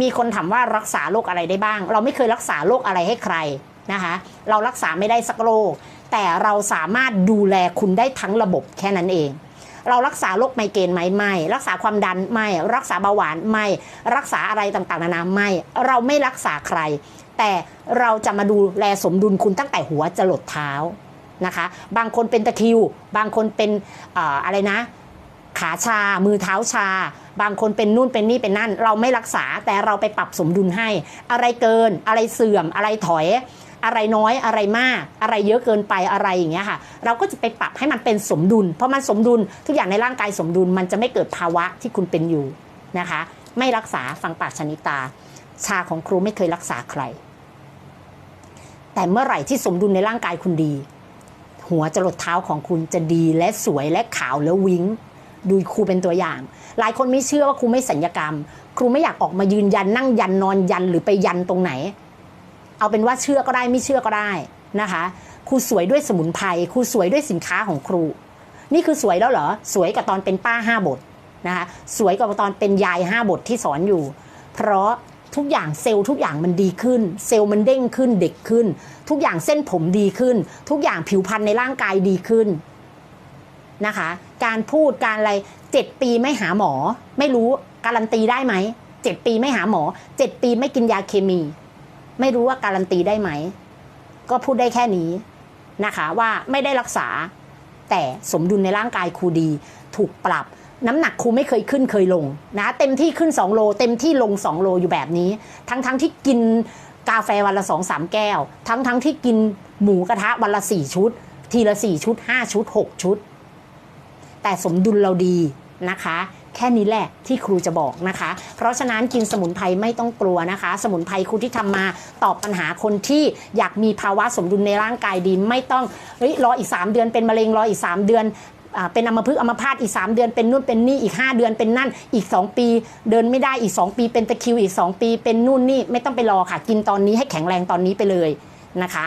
มีคนถามว่ารักษาโรคอะไรได้บ้าง เราไม่เคยรักษาโรคอะไรให้ใครนะคะ เรารักษาไม่ได้สักโรค แต่เราสามารถดูแลคุณได้ทั้งระบบแค่นั้นเอง เรารักษาโรคไมเกรนไหมไม่ รักษาความดันไม่ รักษาเบาหวานไม่ รักษาอะไรต่างๆนานาไม่ เราไม่รักษาใคร แต่เราจะมาดูแลสมดุลคุณตั้งแต่หัวจรดเท้านะคะ บางคนเป็นตะคิว บางคนเป็นออะไรนะ ขาชา มือเท้าชา บางคนเป็นนู่นเป็นนี่เป็นนั่น เราไม่รักษาแต่เราไปปรับสมดุลให้ อะไรเกิน อะไรเสื่อม อะไรถอย อะไรน้อยอะไรมาก อะไรเยอะเกินไปอะไรอย่างเงี้ยค่ะ เราก็จะไปปรับให้มันเป็นสมดุล เพราะมันสมดุลทุกอย่างในร่างกายสมดุลมันจะไม่เกิดภาวะที่คุณเป็นอยู่นะคะ ไม่รักษาฟังปากชนิตา ชาของครูไม่เคยรักษาใคร แต่เมื่อไหร่ที่สมดุลในร่างกายคุณดีหัวจรดเท้าของคุณจะดีและสวยและขาวและวิ้ง ดูครูเป็นตัวอย่าง หลายคนไม่เชื่อว่าครูไม่สัญญกรรม ครูไม่อยากออกมายืนยันนั่งยันนอนยันหรือไปยันตรงไหน เอาเป็นว่าเชื่อก็ได้ไม่เชื่อก็ได้นะคะครูสวยด้วยสมุนไพรครูสวยด้วยสินค้าของครู นี่คือสวยแล้วเหรอ สวยกับตอนเป็นป้าห้าบทนะคะสวยกว่าตอนเป็นยายห้าบทที่สอนอยู่ เพราะทุกอย่างเซลล์ทุกอย่างมันดีขึ้น เซลล์มันเด้งขึ้นเด็กขึ้น ทุกอย่างเส้นผมดีขึ้น ทุกอย่างผิวพรรณในร่างกายดีขึ้นนะคะ การพูดการอะไรเจ็ดปีไม่หาหมอ ไม่รู้การันตีได้ไหมเจ็ดปีไม่หาหมอเจ็ดปีไม่กินยาเคมี ไม่รู้ว่าการันตีได้ไหม ก็พูดได้แค่นี้นะคะว่าไม่ได้รักษา แต่สมดุลในร่างกายครูดี ถูกปรับน้ำหนักครูไม่เคยขึ้นเคยลงนะเต็มที่ขึ้น 2 โล เต็มที่ลง 2 โลอยู่แบบนี้ ทั้งทั้งที่กินกาแฟวันละสองสามแก้ว ทั้งทั้งที่กินหมูกระทะวันละสี่ชุด ทีละสี่ชุดห้าชุดหกชุด แต่สมดุลเราดีนะคะ แค่นี้แหละที่ครูจะบอกนะคะ เพราะฉะนั้นกินสมุนไพรไม่ต้องกลัวนะคะ สมุนไพรครูที่ทำมาตอบปัญหาคนที่อยากมีภาวะสมดุลในร่างกายดีไม่ต้องเฮ้ยรออีก 3 เดือนเป็นมะเร็งรออีก 3 เดือนเป็นอัมพฤกษ์อัมพาตอีก 3 เดือนเป็นนู่นเป็นนี่อีก 5 เดือนเป็นนั่นอีก 2 ปี เดินไม่ได้อีก 2 ปีเป็นตะคิวอีก 2 ปี เป็นนู่นนี่ไม่ต้องไปรอค่ะ กินตอนนี้ให้แข็งแรงตอนนี้ไปเลยนะคะ